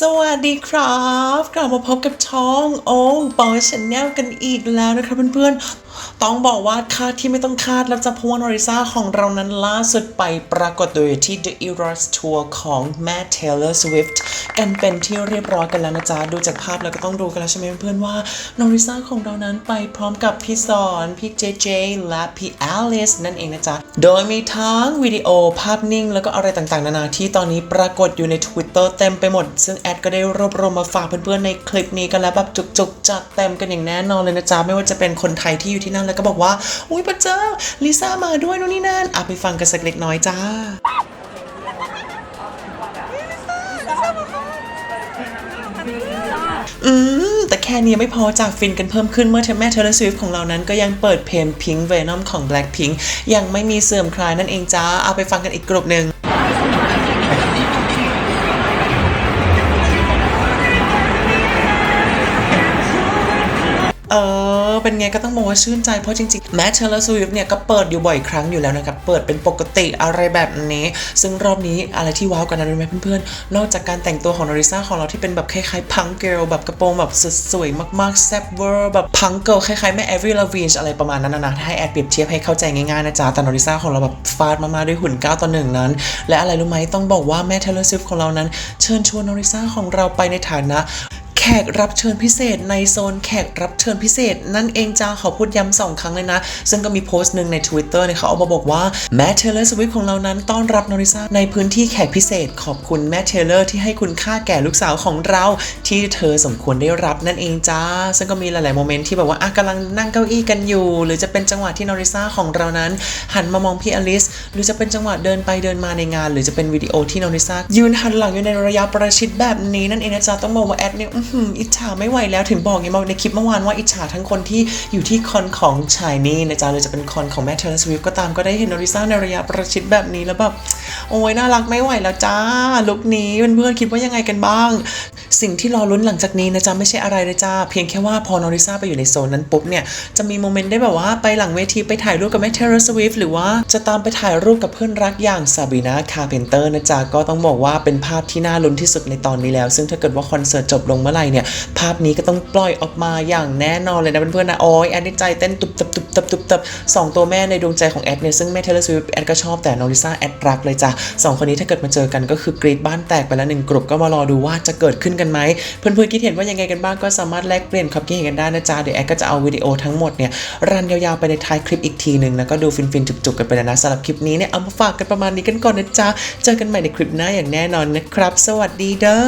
สวัสดีครับ กลับมาพบกับช่องโอ้ปอชแนลกันอีกแล้วนะครับเพื่อนๆ ต้องบอกว่าคาดที่ไม่ต้องคาดแล้วจะเพราะว่านอริซาของเรานั้นล่าสุดไปปรากฏตัวอยู่ที่ The Eras Tour ของแม่ Taylor Swift กันเป็นที่เรียบร้อยกันแล้วนะจ๊ะ ดูจากภาพแล้วก็ต้องดูกันแล้วใช่ไหมเพื่อนๆว่า นอริซาของเรานั้นไปพร้อมกับพี่สอน พี่เจเจ และพี่แอลิสนั่นเองนะจ๊ะ โดยมีทั้งวิดีโอภาพนิ่ง แล้วก็อะไรต่างๆ นานาที่ตอนนี้ปรากฏอยู่ใน Twitter เต็มไปหมด ซึ่งแอดก็ได้รวบรวมมาฝากเพื่อนๆในคลิปนี้กันแล้วแบบจุกๆจัดเต็มกันอย่างแน่นอนเลยนะจ๊ะไม่ว่าจะเป็นคนไทยที่อยู่ที่นั่นแล้วก็บอกว่า อุ้ยพระเจ้าลิซ่ามาด้วยนู่นนี่นั่นอะไปฟังกันสักเล็กน้อยจ้าอืม แต่แค่นี้ไม่พอจากฟินกันเพิ่มขึ้นเมื่อเทแม่เทเลสวิฟของเรานั้นก็ยังเปิดเพลง Pink Venom ของ Blackpink ยังไม่มีเสื่อมคลายนั่นเองจ้า เอาไปฟังกันอีกกลุ่มหนึ่งเออ เป็นไงก็ต้องบอกว่าชื่นใจเพราะจริงๆ แม้ Taylor Swift เนี่ยก็เปิดอยู่บ่อยครั้งอยู่แล้วนะครับ เปิดเป็นปกติอะไรแบบนี้ ซึ่งรอบนี้อะไรที่ว้าวกันนั้นรู้ไหมเพื่อนๆ นอกจากการแต่งตัวของนอริซาของเราที่เป็นแบบคล้ายๆพังเกิลแบบกระโปรงแบบสวยๆมากๆแซ่บเวอร์แบบพังเกิลคล้ายๆแม่ Avril Lavigne อะไรประมาณนั้นนะถ้าให้แอดเปรียบเทียบให้เข้าใจง่ายๆนะจ๊ะแต่นอริซาของเราแบบฟาดมากๆด้วยหุ่น9ต่อหนึ่งนั้น และอะไรรู้ไหมต้องบอกว่าแม่ Taylor Swift ของเรานั้น เชิญชวนนอริซาของเราไปในฐานะ ขกรับเชิญพิเศษในโซนแขกรับเชิญพิเศษ นั่นเองจ้าเขอพูดย้ำสองครั้งเลยนะ ซึ่งก็มีโพสต์หนึ่งใน Twitter เนี่ยเขาเอามาบอกว่าแม่เทเลอร์สวิฟของเรานั้นต้อนรับนอริซาในพื้นที่แขกพิเศษ ขอบคุณแม่เทเลอร์ที่ให้คุณค่าแก่ลูกสาวของเรา ที่เธอสมควรได้รับนั่นเองจ้า ซึ่งก็มีหลายๆโมเมนต์ที่แบบว่าอะกำลังนั่งเก้าอี้กันอยู่ หรือจะเป็นจังหวะที่นอริซาของเรานั้น หันมามองพี่อลิสหรือจะเป็นจังหวะเดินไปเดินมาในงาน หรือจะเป็นวิดีโอที่นอริซายืนหันหลังอยู่ในระยะประชิดแบบนี้นั่นเองนะจ๊ะต้องบอกว่าแอดเนี่ยอิจฉาไม่ไหวแล้วถึงบอกไงมาในคลิปเมื่อวานว่าอิจฉาทั้งคนที่อยู่ที่คอนของชายนี่นะจ๊ะหรือจะเป็นคอนของแมทเทอร์สวิฟก็ตามก็ได้เห็นนอริซาในระยะประชิดแบบนี้แล้วแบบโอ้ยน่ารักไม่ไหวแล้วจ้าลุคนี้เพื่อนๆคิดว่ายังไงกันบ้าง สิ่งที่รอลุ้นหลังจากนี้นะจ๊ะไม่ใช่อะไรเลยจ้าเพียงแค่ว่าพอนอริซาไปอยู่ในโซนนั้นปุ๊บเนี่ยจะมีโมเมนต์ได้แบบว่าไปหลังเวทีไปถ่ายรูปกับแมทเทอร์สวิฟหรือว่าจะตามไปถ่ายรูปกับเพื่อนรักอย่างซาบีนาคาเพนเตอร์นะจ๊ะก็ต้องบอกว่าเป็นภาพที่น่าลุ้นที่สุดในตอนนี้แล้ว ซึ่งถ้าเกิดว่าคอนเสิร์ตจบลงเมื่อไหร่เนี่ยภาพนี้ก็ต้องปล่อยออกมาอย่างแน่นอนเลยนะเพื่อนๆนะโอ้ยแอดในใจเต้นตุบตับตุบตับตุบตับสองตัวแม่ในดวงใจของแอดเนี่ยซึ่งแม่เทเลสวิฟแอดก็ชอบแต่นอริซาแอดรักเลยจ้ะสองคนนี้ถ้าเกิดมาเจอกันก็คือกรีดบ้านแตกไปแล้วหนึ่งกลุ่มก็มารอดูว่าจะเกิดขึ้นกันไหมเพื่อนๆคิดเห็นว่ายังไงกันบ้างก็สามารถแลกเปลี่ยนความคิดเห็นกันได้นะจ๊ะเดี๋ยวแอดก็จะเอาวิดีโอทั้งหมดเนี่ยรันยาวๆไปในท้ายคลิปอีกทีหนึ่งแล้วก็ดูฟินๆจุกๆกันไปนะสำหรับคลิปนี้เนี่ยเอามาฝากกันประมาณนี้กันก่อนนะจ๊ะเจอกันใหม่ในคลิปหน้าอย่างแน่นอนนะครับ สวัสดีเด้อ